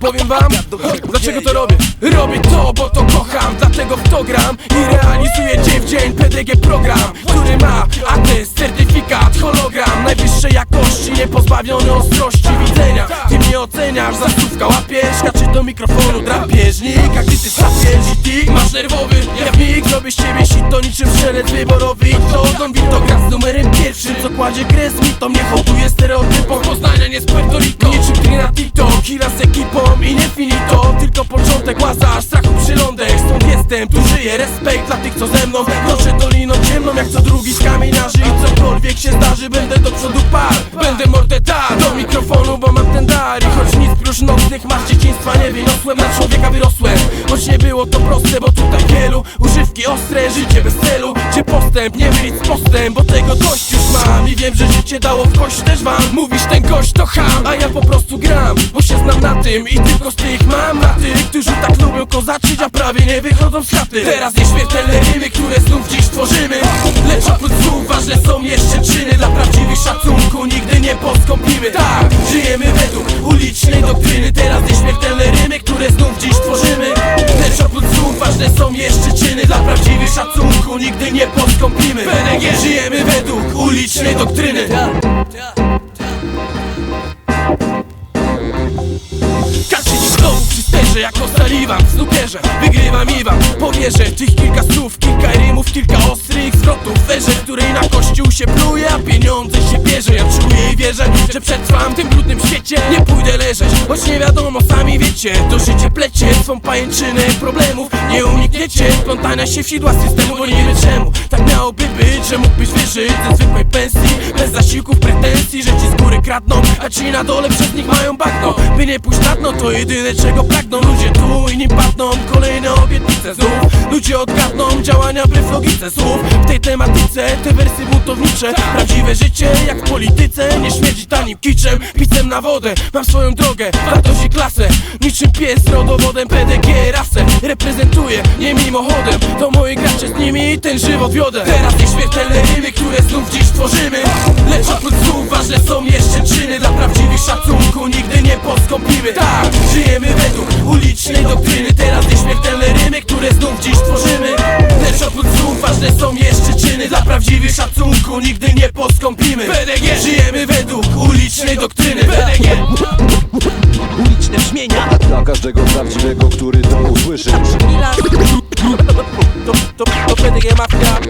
Powiem wam, dlaczego to robię? Robię to, bo to kocham, dlatego w to gram I realizuję dzień w dzień PDG program Który ma atest, certyfikat, hologram. Najwyższej jakości, niepozbawiony ostrości widzenia. Ty mnie oceniasz, zastówka łapiesz. Czy do mikrofonu drapieżnika Gdy ty trafiesz i ty masz nerwowy Ja w mig zrobię z ciebie niczym strzelec wyborowy I to Don Vito gra z numerem pierwszym Co kładzie kres to mnie hołduje stereotypom Poznania nie z Puerto Rico Niczym ty na TikTok, Kira z ekipą i nie finito. Tylko początek łaza, strachu przylądek. Stąd jestem, tu żyję, respekt dla tych co ze mną. Kroczę doliną ciemną jak co drugi z kamieniarzy. I cokolwiek się zdarzy, będę do przodu par Będę mordę dar do mikrofonu, bo mam ten dar. I choć nic prócz nocnych masz dzieciństwa nie wyniosłem Na człowieka wyrosłem, choć nie było to proste Bo tutaj wielu używki ostre, życie bez celu. Gdzie postęp, nie z postęp, bo tego dość już mam. I wiem, że życie dało w kość też wam. Mówisz ten gość to ham, a ja po prostu gram. Bo się znam na tym i tylko z tych mam. Na tych, którzy tak lubią kozaczyć, a prawie nie wychodzą z chaty. Teraz nieśmiertelne rymy, które znów dziś tworzymy. Lecz oprócz słów ważne są nie poskąpimy PNG żyjemy według ulicznej doktryny. Sterze jak Sullivan w snookerze. Wygrywam i wam powierzę Tych kilka słów, kilka rymów, kilka ostrych zwrotów. W erze, w której na kościół się pluje, a pieniądze się bierze. Ja wierzę, że przetrwam tym brudnym świecie? Nie pójdę leżeć, choć nie wiadomo, sami wiecie. To życie plecie swą pajęczynę problemów Nie unikniecie. Plątania się w sidła systemu Bo nie wiem czemu. Tak miałoby być, że mógłbyś wyżyć ze zwykłej pensji Bez zasiłków, pretensji, że ci z góry kradną A ci na dole przez nich mają bagno. By nie pójść na dno, to jedyne czego pragną Ludzie tu i nim padną. Kolejne obietnice znów Ludzie odgadną działania wbrew logice słów tej tematyce. Te wersy buntownicze Prawdziwe życie jak w polityce. Nie śmierdzi tanim kiczem, pisem na wodę. Mam swoją drogę, wartość i klasę. Niczym pies rodowodem PDG rasę. Reprezentuję, nie mimochodem. To moi gracze z nimi ten żywot wiodę. Teraz nieśmiertelne rymy, które znów dziś tworzymy. Lecz oprócz słów ważne są jeszcze czyny. Dla prawdziwych szacunku nigdy nie poskąpimy Tak, żyjemy według ulicznej doktryny. Teraz nieśmiertelne rymy, które znów dziś tworzymy prawdziwych szacunku nigdy nie poskąpimy PDG żyjemy według ulicznej doktryny PDG Uliczne brzmienia Dla każdego prawdziwego, który to usłyszy To, to, to PDG Mafia